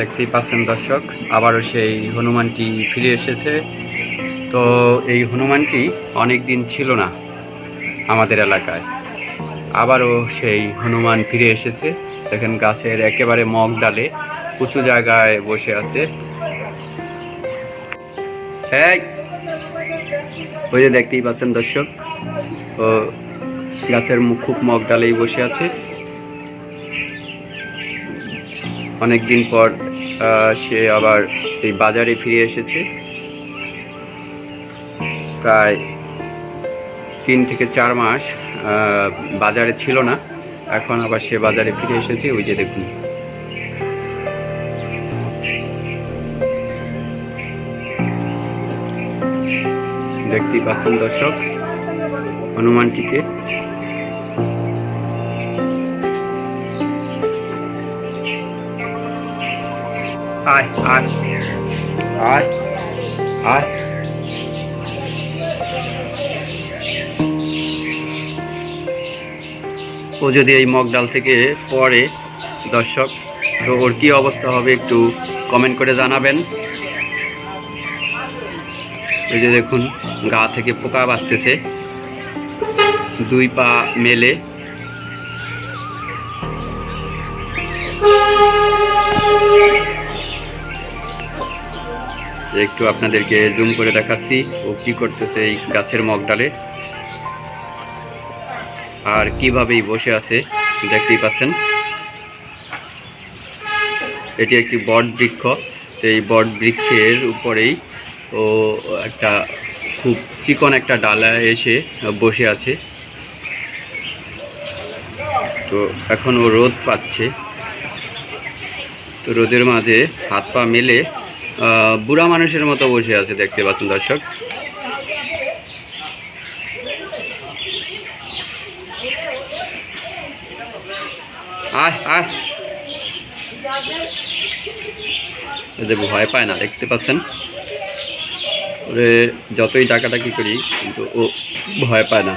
দেখতেই পাচ্ছেন দর্শক, আবারও সেই হনুমানটি ফিরে এসেছে। তো এই হনুমানটি অনেক দিন ছিল না আমাদের এলাকায়। আবারও সেই হনুমান ফিরে এসেছে। দেখেন গাছের একেবারে মগ ডালে উঁচু জায়গায় বসে আছে। এই, ওই যে দেখতেই পাচ্ছেন দর্শক, ও গাছের খুব মগ ডালেই বসে আছে। অনেক দিন পর সে আবার এই বাজারে ফিরে এসেছে। প্রায় তিন থেকে চার মাস বাজারে ছিল না। এখন আবার সে বাজারে ফিরে এসেছে, ওই যে দেখুন। দেখতেই পাচ্ছেন দর্শক, হনুমানটিকে। আয় আয় আয় আয় ও যদি এই মগ ডাল থেকে পড়ে, দর্শক, তো ওর কী অবস্থা হবে একটু কমেন্ট করে জানাবেন। ওই যে দেখুন, গা থেকে পোকা বাঁচতেছে। দুই পা মেলে। একটু আপনাদেরকে জুম করে দেখাচ্ছি ও কি করতেছে এই গাছের মগ ডালে আর কিভাবেই বসে আছে, দেখতেই পাচ্ছেন। এটি একটি বট বৃক্ষ। তো এই বট বৃক্ষের উপরেই ও একটা খুব চিকন একটা ডালা এসে বসে আছে। তো এখন ও রোদ পাচ্ছে। তো রোদের মাঝে হাত পা মেলে বুড়া মানুষের মতো বসে আছে দেখতে পাচ্ছেন দর্শক। ভয় পায় না, দেখতে পাচ্ছেন? ওরে, যতই ডাকাডাকি করি, কিন্তু ও ভয় পায় না।